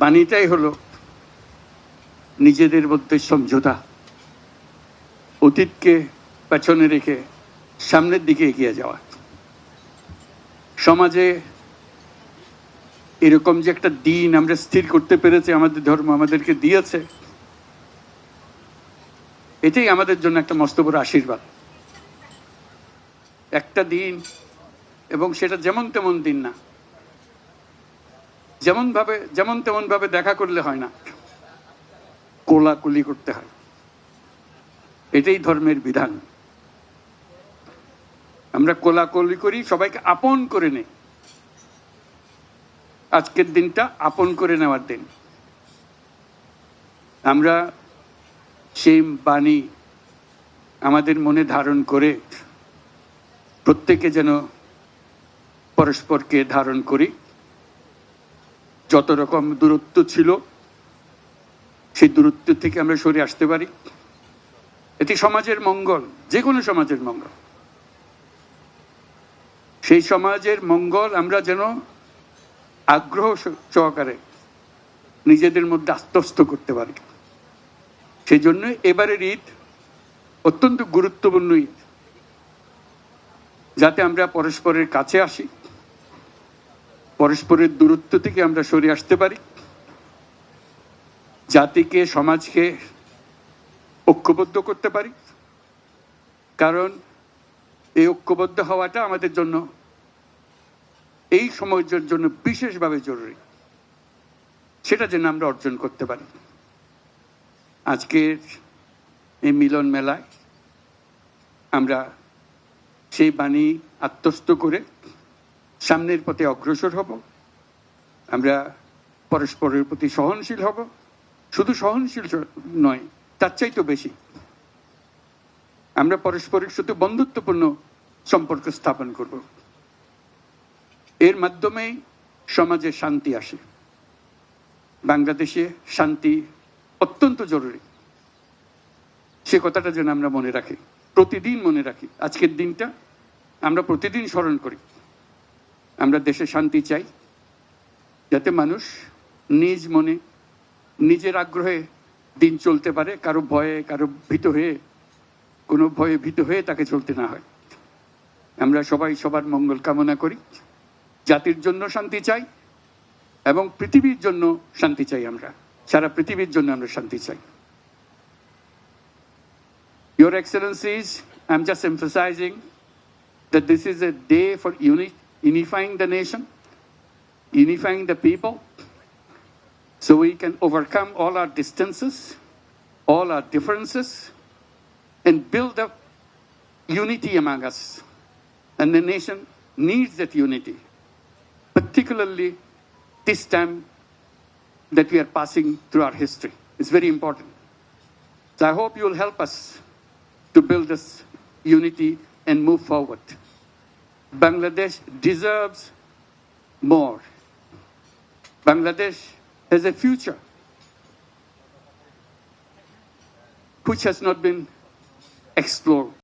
বাণীটাই হলো নিজেদের মধ্যে সমঝোতা। অতীতকে পেছনে রেখে সামনের দিকে এগিয়ে যাওয়া। সমাজে এরকম যে একটা দিন আমরা স্থির করতে পেরেছি, আমাদের ধর্ম আমাদেরকে দিয়েছে, এটাই আমাদের জন্য একটা মস্ত বড় আশীর্বাদ। একটা দিন এবং সেটা যেমন তেমন দিন না যেমন ভাবে, যেমন তেমন ভাবে দেখা করলে হয় না। কোলাকুলি করতে হয়। এটাই ধর্মের বিধান। আমরা কোলাকুলি করি, সবাইকে আপন করে নেই। আজকের দিনটা আপন করে নেওয়ার দিন। আমরা সেই বাণী আমাদের মনে ধারণ করে, প্রত্যেকে যেন পরস্পরকে ধারণ করি। যত রকম দূরত্ব ছিল, সেই দূরত্ব থেকে আমরা সরে আসতে পারি। এটি সমাজের মঙ্গল যে কোনো সমাজের মঙ্গল। সেই সমাজের মঙ্গল আমরা যেন আগ্রহ সহকারে নিজেদের মধ্যে আস্তস্ত করতে পারি। সেই জন্য এবারের ঈদ অত্যন্ত গুরুত্বপূর্ণ ঈদ। যাতে আমরা পরস্পরের কাছে আসি। পরস্পরের দূরত্ব থেকে আমরা সরে আসতে পারি। জাতিকে, সমাজকে ঐক্যবদ্ধ করতে পারি। কারণ এই ঐক্যবদ্ধ হওয়াটা আমাদের জন্য এই সময়ের জন্য বিশেষভাবে জরুরি। সেটা যেন আমরা অর্জন করতে পারি। আজকের এই মিলন মেলায় আমরা সেই বাণী আত্মস্থ করে সামনের পথে অগ্রসর হব। আমরা পরস্পরের প্রতি সহনশীল হব। শুধু সহনশীল নয়, তার চাইতেও বেশি। আমরা পরস্পরের সাথে বন্ধুত্বপূর্ণ সম্পর্ক স্থাপন করব। এর মাধ্যমেই সমাজে শান্তি আসে। বাংলাদেশে শান্তি অত্যন্ত জরুরি। সে কথাটা যেন আমরা মনে রাখি, প্রতিদিন মনে রাখি। আজকের দিনটা আমরা প্রতিদিন স্মরণ করি। আমরা দেশে শান্তি চাই যাতে মানুষ নিজ মনে নিজের আগ্রহে দিন চলতে পারে কারও ভয়ে কারও ভীত হয়ে কোনো ভয়ে ভীত হয়ে তাকে চলতে না হয়। আমরা সবাই সবার মঙ্গল কামনা করি জাতির জন্য শান্তি চাই এবং পৃথিবীর জন্য শান্তি চাই আমরা সারা পৃথিবীর জন্য আমরা শান্তি চাই। Your Excellencies, I'm just emphasizing that this is a day for uni- unifying the nation, unifying the people, so we can overcome all our distances, all our differences, and build up unity among us. And the nation needs that unity, particularly this time that we are passing through our history. It's very important. So I hope you will help us to build this unity and move forward. Bangladesh deserves more. Bangladesh has a future which has not been explored.